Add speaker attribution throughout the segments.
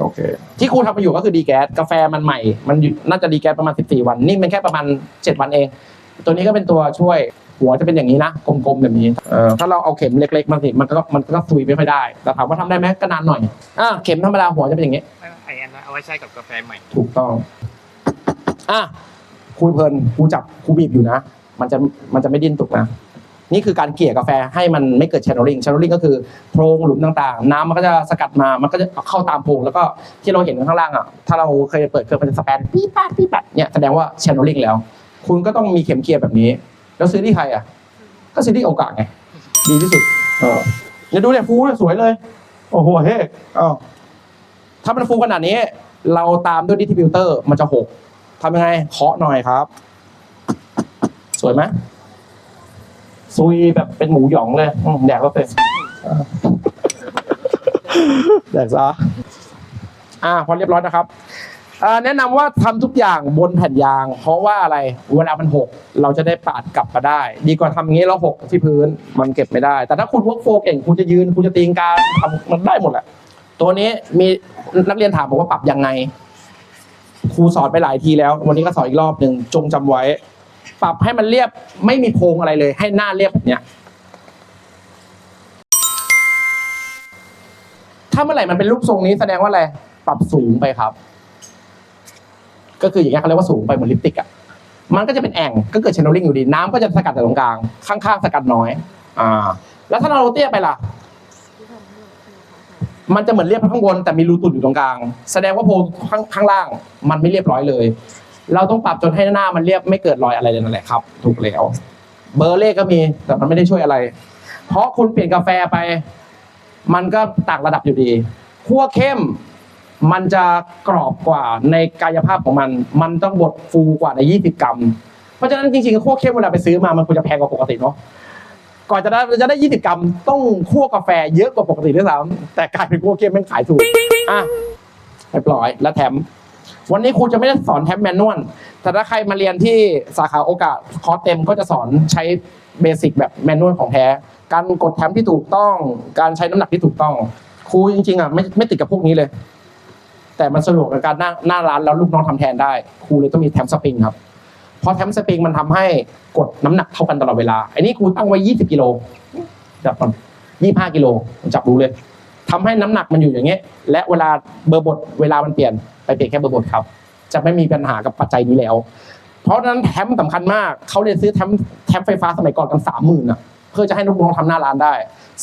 Speaker 1: โอเค ที่ครูทำมาอยู่ก็คือดีแก๊สกาแฟมันใหม่ มันอยู่น่าจะดีแก๊สประมาณ 14 วัน นี่มันแค่ประมาณ 7 วันเอง ตัวนี้ก็เป็นตัวช่วยหัวจะเป็นอย่างนี้นะกลมๆแบบนี้เออถ้าเราเอาเข็มเล็กๆมาสิมันก็มันก็ซุยไม่ค่อยได้ แต่ถามว่าทำได้ไหมก็นานหน่อยอะเข็มธรรมดาหัวจะเป็นอย่างนี้
Speaker 2: ไออันนั้นเอาไว้ใช้กับกาแฟใหม่
Speaker 1: ถูกต้องอะครูเพลินครูจับครูบีบอยู่นะ มันจะมันจะไม่ดิ้นตุกนะ นี่คือการเกลี่ยกาแฟให้มันไม่เกิด channeling channeling ก็คือโพรงหลุมต่างๆ น้ำมันก็จะสกัดมา มันก็จะเข้าตามโพรงแล้วก็ที่เราเห็นข้างล่างอะ ถ้าเราเคยเปิดเครื่องมันจะสแปนปี๊ปัดปี๊ปัดเนี่ยแสดงว่า channeling แล้ว คุณก็ต้องมีเข็มเกลียแบบนี้ แล้วซื้อที่ใครอะ ก็ซื้อที่โอกาสไง ดีที่สุด เออเนี่ยดูเนี่ยฟูเนี่ยสวยเลย โอ้โหเฮ้อ้าวถ้ามันฟูขนาดนี้ เราตามด้วยดิสติบิวเตอร์มันจะหกทำยังไงเคาะหน่อยครับ สวยไหม ซุยแบบเป็นหมูหยองเลยอืมแดกก็เป็นแดกซะอ่าพอเรียบร้อยนะครับอ่าแนะนำว่าทำทุกอย่างบนแผ่นยาง เพราะว่าอะไรเวลามันหกเราจะได้ปาดกลับมาได้ ดีกว่าทำอย่างนี้แล้วหกที่พื้นมันเก็บไม่ได้ แต่ถ้าคุณวกโฟเก่งคุณจะยืน คุณจะตีนกาทำมันได้หมดแหละตัวนี้มีนักเรียนถามบอกว่าปรับยังไง ครูสอนไปหลายทีแล้ว วันนี้ก็สอนอีกรอบหนึ่งจงจำไว้ ปรับให้มันเรียบไม่มีโพงอะไรเลย ให้หน้าเรียบแบบเนี้ยถ้าเมื่อไหร่มันเป็นรูปทรงนี้แสดงว่าอะไรปรับสูงไปครับ ก็คืออย่างเงี้ยเขาเรียกว่าสูงไปเหมือนลิปติกอะมันก็จะเป็นแอ่งก็เกิดเชนโนลิงอยู่ดีน้ำก็จะสกัดจากตรงกลาง ข้างๆสกัดน้อย อ่า แล้วถ้าเราเตี้ยไปล่ะ มันจะเหมือนเรียบข้างบนแต่มีรูตุ่นอยู่ตรงกลาง แสดงว่าโพข้างข้างล่าง มันไม่เรียบร้อยเลย เราต้องปรับจนให้หน้ามันเรียบไม่เกิดรอยอะไรเลยนั่นแหละครับ ถูกแล้ว เบอร์เลขก็มีแต่มันไม่ได้ช่วยอะไร เพราะคุณเปลี่ยนกาแฟไป มันก็ต่างระดับอยู่ดีคั่วเข้มมันจะกรอบกว่าในกายภาพของมัน มันต้องบดฟูกว่าใน 20 กรัม เพราะฉะนั้นจริงๆคั่วเข้มเวลาไปซื้อมามันควรจะแพงกว่าปกติเนาะ ก่อนจะได้จะได้ 20 กรัม ต้องคั่วกาแฟเยอะกว่าปกติด้วยซ้ำแต่กลายเป็นคั่วเข้มแม่งขายถูก อะเรียบร้อย แล้วแถม วันนี้ครูจะไม่ได้สอนแท็บแมนนวลแต่ถ้าใครมาเรียนที่สาขาโอกาสคอร์สเต็มก็จะสอนใช้เบสิกแบบแมนนวลของแท้การกดแท็บที่ถูกต้อง การใช้น้ำหนักที่ถูกต้อง ครูจริงๆอะไม่ไม่ติดกับพวกนี้เลย แต่มันสะดวกในการหน้าหน้าร้านแล้วลูกน้องทำแทนได้ ครูเลยต้องมีแท็บสปริงครับเพราะแท็บสปริงมันทำให้กดน้ำหนักเท่ากันตลอดเวลาอันนี้ครูตั้งไว้ 20 กิโลจับก่อน25 กิโลจับรู้เลย ทำให้น้ำหนักมันอยู่อย่างเงี้ยและเวลาเบอร์บทเวลามันเปลี่ยนไปเปลี่ยนแค่เบอร์บทครับ จะไม่มีปัญหากับปัจจัยนี้แล้ว เพราะนั้นแท็มสำคัญมากเขาเลยซื้อแท็มแท็มไฟฟ้าสมัยก่อนกันสามหมื่นอะเพื่อจะให้ลูกน้องทำหน้าร้านได้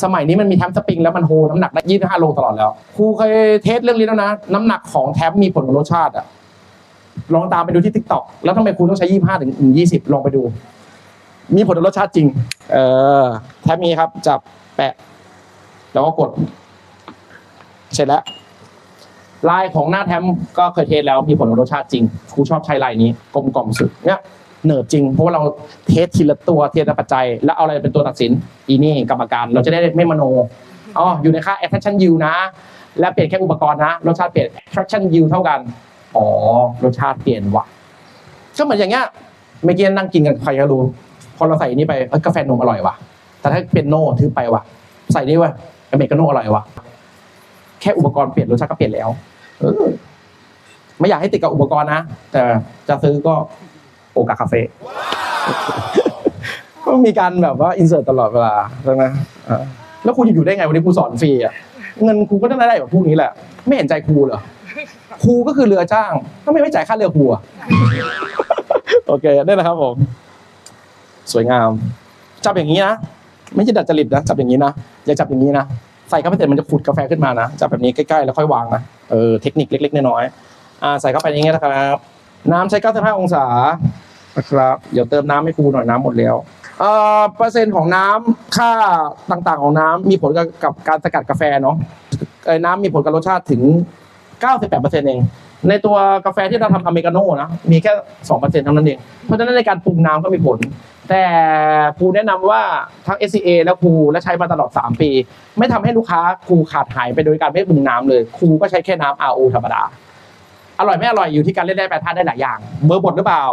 Speaker 1: สมัยนี้มันมีแท็มสปริงแล้วมันโฮน้ำหนักได้ยี่สิบห้าโลตลอดแล้วครูเคยเทสเรื่องนี้แล้วนะ น้ำหนักของแท็มมีผลกับรสชาติอะลองตามไปดูที่ทิกตอกแล้วทำไมครูต้องใช้ยี่ห้าถึงยี่สิบลองไปดู มีผลกับรสชาติจริง เออแท็มมีครับจับแปะ แล้วก็กด เสร็จแล้วลายของหน้าแทมก็เคยเทสแล้วมีผลกับรสชาติจริงครูชอบใช้ลายนี้กลมกล่อมสุดเนี่ยเหนือบจริง เพราะว่าเราเทสทีละตัวเทสละปัจจัย แล้วเอาอะไรเป็นตัวตัดสิน อีนี่กรรมการเราจะได้ไม่มโนอ๋ออยู่ในค่า attraction yield นะ และเปลี่ยนแค่อุปกรณ์นะ รสชาติเปลี่ยน attraction yield เท่ากัน อ๋อ รสชาติเปลี่ยนว่ะก็เหมือนอย่างเงี้ยเมื่อกี้นั่งกินกันใครก็รู้ พอเราใส่อันนี้ไปกาแฟนมอร่อยว่ะ แต่ถ้าเป็นโน่ถือไปว่ะ ใส่นี่ว่ะอเมริกาโน่อร่อยว่ะ แค่อุปกรณ์เปลี่ยนรสชาติก็เปลี่ยนแล้ว เออ ไม่อยากให้ติดกับอุปกรณ์นะ แต่จะซื้อก็โอกาคาเฟ่ก็มีการแบบว่าอินเสิร์ตตลอดเวลาใช่ไหมอ่าแล้วครูจะอยู่ได้ไงวันนี้ครูสอนฟรีอะเงินครูก็ได้ได้แบบพวกนี้แหละ ไม่เห็นใจครูเหรอครูก็คือเรือจ้างทำไมไม่จ่ายค่าเรือครูอะโอเคได้แล้วครับผมสวยงาม จับอย่างนี้นะ ไม่ใช่ดัดจริตนะ จับอย่างนี้นะ อย่าจับอย่างนี้นะใส่เข้าไปเสร็จมันจะขุดกาแฟขึ้นมานะจับแบบนี้ใกล้ๆแล้วค่อยวางนะเออเทคนิคเล็ก ๆ น้อยๆอ่าใส่เข้าไปอย่างเงี้ยนะครับน้ำใช้ 95 องศานะครับเดี๋ยวเติมน้ำให้ครูหน่อยน้ำหมดแล้วเอ่อเปอร์เซ็นต์ของน้ำค่าต่างๆของน้ำมีผลกับกับการสกัดกาแฟเนาะเอ่อน้ำมีผลกับรสชาติถึง 98%เองในตัวกาแฟที่เราทำอเมริกาโน่นะมีแค่ 2%เท่านั้นเองเพราะฉะนั้นในการปรุงน้ำก็มีผล แต่ครูแนะนำว่าทั้ง SCA และครูและใช้มาตลอด 3 ปี ไม่ทำให้ลูกค้าครูขาดหายไปโดยการไม่ปรุงน้ำเลยครูก็ใช้แค่น้ำ RO ธรรมดา อร่อยไม่อร่อยอยู่ที่การเล่นได้แปรธาตุได้หลายอย่าง เบอร์บทหรือเปล่า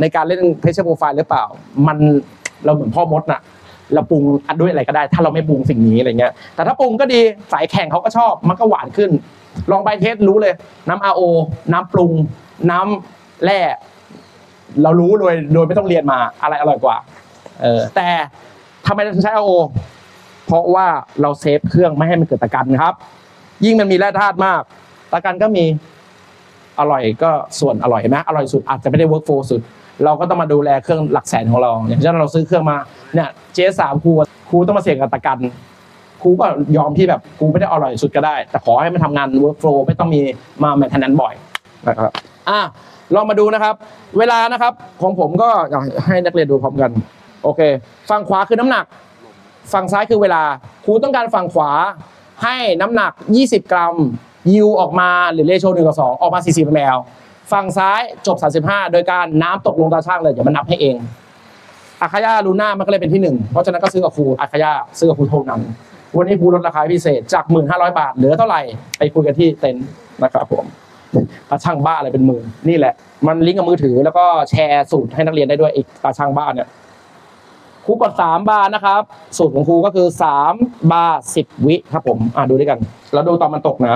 Speaker 1: ในการเล่นเพชเชอร์โปรไฟล์หรือเปล่า มันเราเหมือนพ่อมดน่ะเราปรุงอัดด้วยอะไรก็ได้ ถ้าเราไม่ปรุงสิ่งนี้อะไรเงี้ยแต่ถ้าปรุงก็ดีสายแข่งเขาก็ชอบมันก็หวานขึ้น ลองไปเทสรู้เลย น้ำ RO น้ำปรุง น้ำแร่ เรารู้โดยโดยไม่ต้องเรียนมาอะไรอร่อยกว่า เออแต่ทำไมเราถึงใช้ RO เพราะว่าเราเซฟเครื่องไม่ให้มันเกิดตะกันครับ ยิ่งมันมีแร่ธาตุมาก ตะกันก็มีอร่อยก็ส่วนอร่อยเห็นไหมอร่อยสุดอาจจะไม่ได้เวิร์กโฟสุด เราก็ต้องมาดูแลเครื่องหลักแสนของเรา อย่างเช่นเราซื้อเครื่องมาเนี่ยเจสามครูครูต้องมาเสี่ยงกับตะกันครูก็ยอมที่แบบครูไม่ได้อร่อยสุดก็ได้ แต่ขอให้มันทำงานเวิร์กโฟไม่ต้องมีมาแมนเทนแนนบ่อยนะครับอะ ลองมาดูนะครับ เวลานะครับของผมก็อยากให้นักเรียนดูพร้อมกัน โอเค ฝั่งขวาคือน้ำหนัก ฝั่งซ้ายคือเวลา ครูต้องการฝั่งขวาให้น้ำหนัก 20 กรัม ยิวออกมาหรือเลโช1ต่อ2ออกมา 40มลฝั่งซ้ายจบ 35 โดยการน้ำตกลงตาช่างเลยเดี๋ยวมันนับให้เองอาคายาลูน่ามันก็เลยเป็นที่หนึ่งเพราะฉะนั้นก็ซื้อกับครูอาคายาซื้อกับครูเท่านั้นวันนี้ครูลดราคาพิเศษจาก 1,500 บาทเหลือเท่าไหร่ไปคุยกันที่เต็นท์นะครับผม ตาช่างบ้าอะไรเป็นหมื่นนี่แหละ มันลิงก์กับมือถือ แล้วก็แชร์สูตรให้นักเรียนได้ด้วยอีกตาช่างบ้าเนี่ยครูกดสามบาร์นะครับ สูตรของครูก็คือสามบาร์สิบวิครับผม อ่าดูด้วยกัน แล้วดูตอนมันตกนะ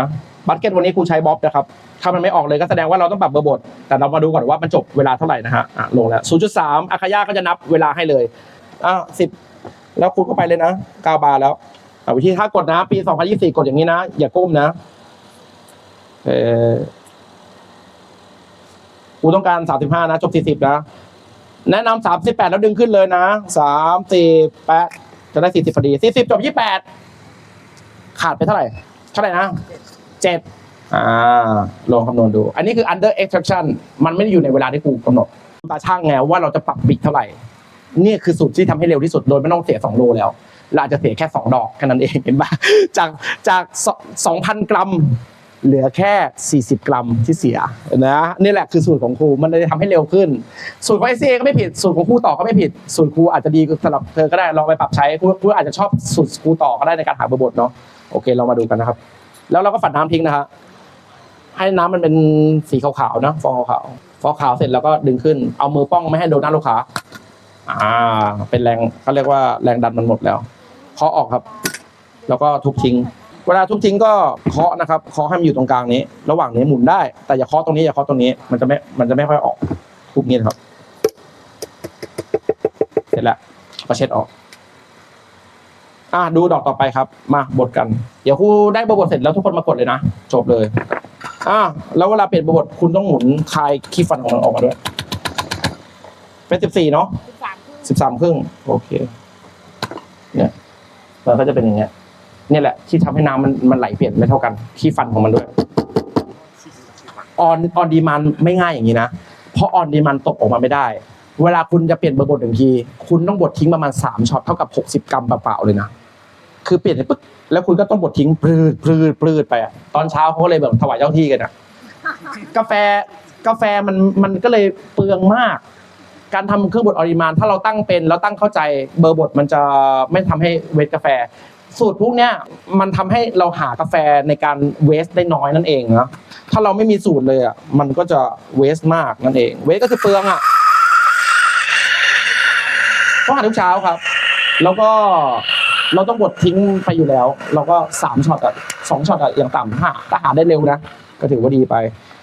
Speaker 1: บัตเก็ตวันนี้ครูใช้บ๊อบนะครับ ถ้ามันไม่ออกเลยก็แสดงว่าเราต้องปรับเบอร์บท แต่เรามาดูก่อนว่ามันจบเวลาเท่าไหร่นะฮะอะลงแล้วศูนย์จุดสามอาคายาก็จะนับเวลาให้เลยอะสิบแล้วครูก็ไปเลยนะเก้าบาร์แล้วอะวิธีถ้ากดนะ ปีสองพันยี่สี่กดอย่างนี้นะ อย่าก้มนะ เออ ครูต้องการสามสิบห้านะ จบสี่สิบนะ แนะนำสามสิบแปดแล้วดึงขึ้นเลยนะสามสี่แปดจะได้สี่สิบพอดีสี่สิบจบยี่แปดขาดไปเท่าไหร่ เท่าไหร่นะเจ็ดอ่าลองคำนวณดู อันนี้คือ under extraction มันไม่ได้อยู่ในเวลาที่กูกำหนดตาช่างไงว่าเราจะปรับบิกเท่าไหร่นี่คือสูตรที่ทำให้เร็วที่สุดโดยไม่ต้องเสียสองโลแล้ว เราจะเสียแค่สองดอกแค่นั้นเองเห็นปะจากจากสองพันกรัม เหลือแค่ 40 กรัมที่เสียนะนี่แหละคือสูตรของครูมันเลยทำให้เร็วขึ้น สูตรของเอซีก็ไม่ผิด สูตรของครูต่อก็ไม่ผิด สูตรครูอาจจะดีสำหรับเธอก็ได้ลองไปปรับใช้ครูครูอาจจะชอบสูตรครูต่อก็ได้ในการหาเบอร์บทเนาะโอเคเรามาดูกันนะครับ แล้วเราก็ฝัดน้ำทิ้งนะฮะให้น้ำมันเป็นสีขาวๆนะฟองขาวๆฟองขาวเสร็จแล้วก็ดึงขึ้นเอามือป้องไม่ให้โดนหน้าลูกค้าอ่า เป็นแรงเขาเรียกว่าแรงดันมันหมดแล้วเคาะออกครับ แล้วก็ทุบทิ้ง เวลาทุบทิ้งก็เคาะนะครับเคาะให้มันอยู่ตรงกลางนี้ ระหว่างนี้หมุนได้ แต่อย่าเคาะตรงนี้อย่าเคาะตรงนี้มันจะไม่มันจะไม่ค่อยออกทุบนี้นะครับ เสร็จแล้วก็เช็ดออกอะดูดอกต่อไปครับ มาบทกัน เดี๋ยวครูได้บทเสร็จแล้วทุกคนมากดเลยนะ จบเลยอะแล้วเวลาเปลี่ยนบทคุณต้องหมุนคลายขี้ฟันของมันออกมาด้วย เป็นสิบสี่เนาะสิบสามครึ่งโอเค เนี่ยมันก็จะเป็นอย่างเงี้ย เนี่ยแหละที่ทำให้น้ำมันมันไหลเปลี่ยนไม่เท่ากันที่ฟันของมันด้วยออนออนดีมันไม่ง่ายอย่างนี้นะเพราะออนดีมันตกออกมาไม่ได้ เวลาคุณจะเปลี่ยนเบอร์บทหนึ่งที คุณต้องบดทิ้งประมาณสามช็อตเท่ากับหกสิบกรัมเปล่าๆเลยนะคือเปลี่ยนปปึ๊บแล้วคุณก็ต้องบดทิ้งปลืดปลืดปลืดไปตอนเช้าเขาเลยแบบถวายเจ้าที่กันอะกาแฟกาแฟมันมันก็เลยเปลืองมาก การทำเครื่องบดออริมานถ้าเราตั้งเป็นแล้วตั้งเข้าใจเบอร์บดมันจะไม่ทำให้เวทกาแฟ สูตรพวกเนี้ยมันทำให้เราหากาแฟในการเวสได้น้อยนั่นเองนะถ้าเราไม่มีสูตรเลยอะมันก็จะเวสมากนั่นเอง เวสก็คือเปลืองอะต้องหาทุกเช้าครับ แล้วก็เราต้องบดทิ้งไปอยู่แล้ว เราก็สามช็อตอะสองช็อตอะอย่างต่ำห้าถ้าหาได้เร็วนะก็ถือว่าดีไป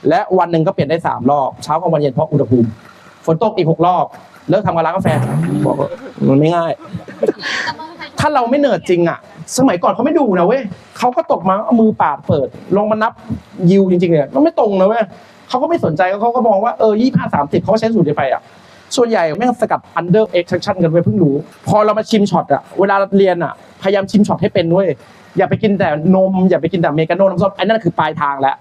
Speaker 1: และวันหนึ่งก็เปลี่ยนได้สามรอบเช้ากลางวันเย็นเพราะอุณหภูมิฝนตกอีกหกรอบเลิกทำกับร้านกาแฟบอกมันไม่ง่าย ถ้าเราไม่เหนื่อยจริงอะ สมัยก่อนเขาไม่ดูนะเว้ยเขาก็ตกมาเอามือปาดเปิด ลงมานับยิวจริงๆเนี่ยมันไม่ตรงนะเว้ยเขาก็ไม่สนใจเขาก็มองว่าเออยี่ห้าสามสิบเขาก็ใช้สูตรเดียวไปอะส่วนใหญ่แม่งสกัด under extraction กันไว้เพิ่งรู้ พอเรามาชิมช็อตอะเวลาเรียนอะพยายามชิมช็อตให้เป็นด้วย อย่าไปกินแต่นม อย่าไปกินแต่เมกาโนน้ำส้มอันนั้นคือปลายทางแล้ว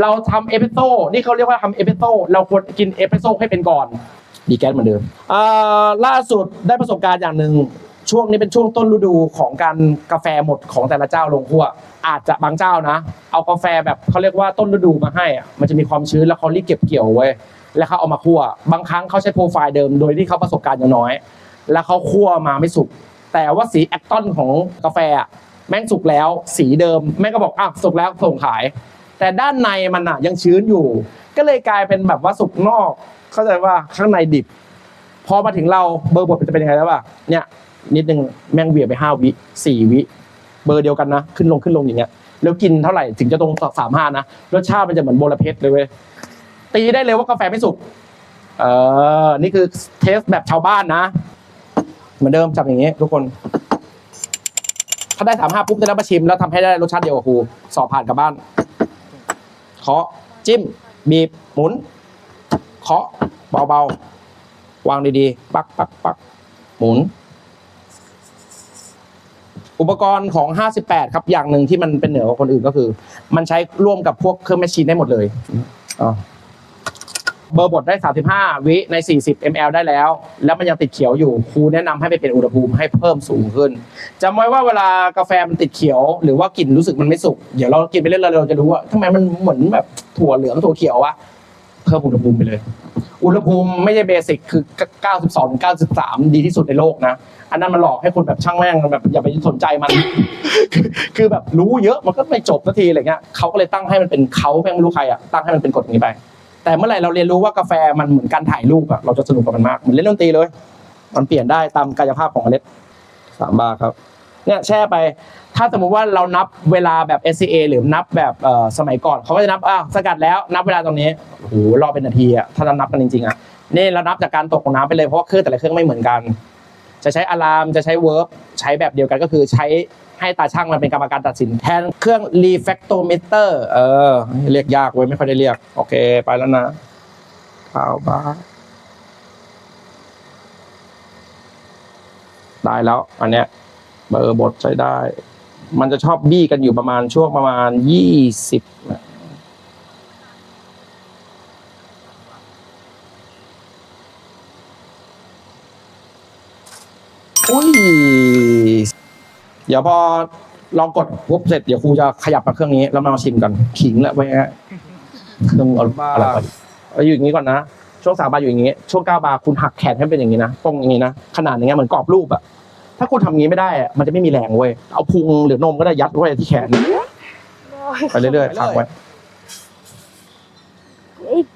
Speaker 1: เราทำเอเปโซนี่เขาเรียกว่าทำเอเปโซเราควรกินเอเปโซให้เป็นก่อน ดีแก๊สเหมือนเดิมอ่าล่าสุดได้ประสบการณ์อย่างหนึ่ง ช่วงนี้เป็นช่วงต้นฤดูของการกาแฟหมดของแต่ละเจ้าลงคั่วอาจจะบางเจ้านะ เอากาแฟแบบเขาเรียกว่าต้นฤดูมาให้อะมันจะมีความชื้นแล้วเขารีบเก็บเกี่ยวไว้ แล้วเขาเอามาคั่ว บางครั้งเขาใช้โปรไฟล์เดิมโดยที่เขาประสบการณ์อย่างน้อย แล้วเขาคั่วมาไม่สุกแต่ว่าสีแอคตอนของกาแฟอะแม่งสุกแล้วสีเดิม แม่งก็บอกอะสุกแล้วส่งขาย แต่ด้านในมันอะยังชื้นอยู่ ก็เลยกลายเป็นแบบว่าสุกนอก เข้าใจว่าข้างในดิบ พอมาถึงเราเบอร์บทมันจะเป็นยังไงแล้วป่ะเนี่ย นิดนึงแม่งเวียไปห้าวิสี่วิ เบอร์เดียวกันนะ ขึ้นลงขึ้นลงอย่างเงี้ย แล้วกินเท่าไหร่ถึงจะตรงสามห้านะรสชาติมันจะเหมือนโบระเพ็ดเลยเว้ยตีได้เลยว่ากาแฟไม่สุกเออนี่คือเทสแบบชาวบ้านนะ เหมือนเดิมจับอย่างนี้ทุกคน ถ้าได้สามห้าปุ๊บจะได้มาชิม แล้วทำให้ได้รสชาติเดียวกับครูสอบผ่านกลับบ้านเคาะจิ้ม บีบหมุนเคาะเบาๆ วางดีๆ ปักปักปักหมุน อุปกรณ์ของ 58 ครับอย่างหนึ่งที่มันเป็นเหนือกว่าคนอื่นก็คือ มันใช้ร่วมกับพวกเครื่องแมชชีนได้หมดเลยอ่าเบอร์บดได้ 35 วิใน 40 ml ได้แล้ว แล้วมันยังติดเขียวอยู่ ครูแนะนำให้ไปเป็นอุณหภูมิให้เพิ่มสูงขึ้นจำไว้ว่าเวลากาแฟมันติดเขียว หรือว่ากลิ่นรู้สึกมันไม่สุก เดี๋ยวเรากินไปเรื่อยๆเราจะรู้ว่าทำไมมันเหมือนแบบถั่วเหลืองถั่วเขียววะเพิ่มอุณหภูมิไปเลย อุณหภูมิไม่ใช่เบสิกคือ 92 93 ดีที่สุดในโลกนะ อันนั้นมันหลอกให้คนแบบช่างแม่งแบบอย่าไปสนใจมัน คือแบบรู้เยอะมันก็ไม่จบสักทีอะไรเงี้ยเขาก็เลยตั้งให้มันเป็นเขาแม่งไม่รู้ใครอะตั้งให้มันเป็นกฎอย่างนี้ไป แต่เมื่อไหร่เราเรียนรู้ว่ากาแฟมันเหมือนการถ่ายรูปอะเราจะสนุกกับมันมากเหมือนเล่นดนตรีเลย มันเปลี่ยนได้ตามกายภาพของเมล็ดสามบาทครับ เนี่ยแช่ไป ถ้าสมมุติว่าเรานับเวลาแบบ SCA หรือนับแบบสมัยก่อนเขาก็จะนับอ้าวสกัดแล้วนับเวลาตรงนี้โอ้โหรอเป็นนาทีอะถ้าเรานับกันจริงๆอะนี่เรานับจากการตกของน้ำไปเลยเพราะว่าเครื่องแต่ละเครื่องไม่เหมือนกัน จะใช้อะลามจะใช้เวิร์กใช้แบบเดียวกันก็คือใช้ให้ตาช่างมันเป็นกรรมการตัดสินแทนเครื่องรีแฟกโตเมเตอร์เออเรียกยากเว้ยไม่ค่อยได้เรียก โอเคไปแล้วนะข่าวบ้าได้แล้วอันเนี้ย เบอร์บทใช้ได้ มันจะชอบบี้กันอยู่ประมาณช่วงประมาณยี่สิบอุ้ย เดี๋ยวพอลองกดปุ๊บเสร็จเดี๋ยวครูจะขยับมาเครื่องนี้แล้วมาชิมกันขิงแล้วไว้ฮะเครื่องอะไรไปอาอยู่อย่างนี้ก่อนนะ ช่วงสามบาร์อยู่อย่างนี้ ช่วงเก้าบาร์คุณหักแขนให้เป็นอย่างนี้นะตรงอย่างนี้นะ ขนาดอย่างเงี้ยเหมือนกรอบรูปอะ ถ้าคุณทำอย่างนี้ไม่ได้อะมันจะไม่มีแรงเว้ย เอาพุงหรือนมก็ได้ยัดไว้ที่แขน ไปเรื่อยๆขังไว้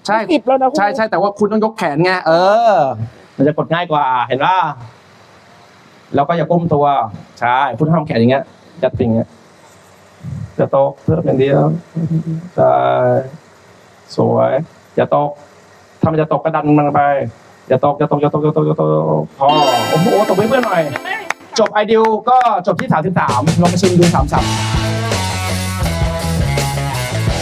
Speaker 1: ใช่
Speaker 3: สิบแล้วนะ
Speaker 1: ใช่ใช่แต่ว่าคุณต้องยกแขนไงเออ มันจะกดง่ายกว่า เห็นป่ะแล้วก็อย่าก้มตัวใช่คุณทำแขนอย่างเงี้ยจัดติ่งเงี้ยจะตกเพิ่มอย่างเดียวใช่สวยอย่าตกถ้ามันจะตกก็ดันมันไปอย่าตกอย่าตกอย่าตกอย่าตกอย่าตกพอโอ้โหตกให้เพื่อนหน่อย จบไอเดียก็จบที่ 33ลองมาชิมดู33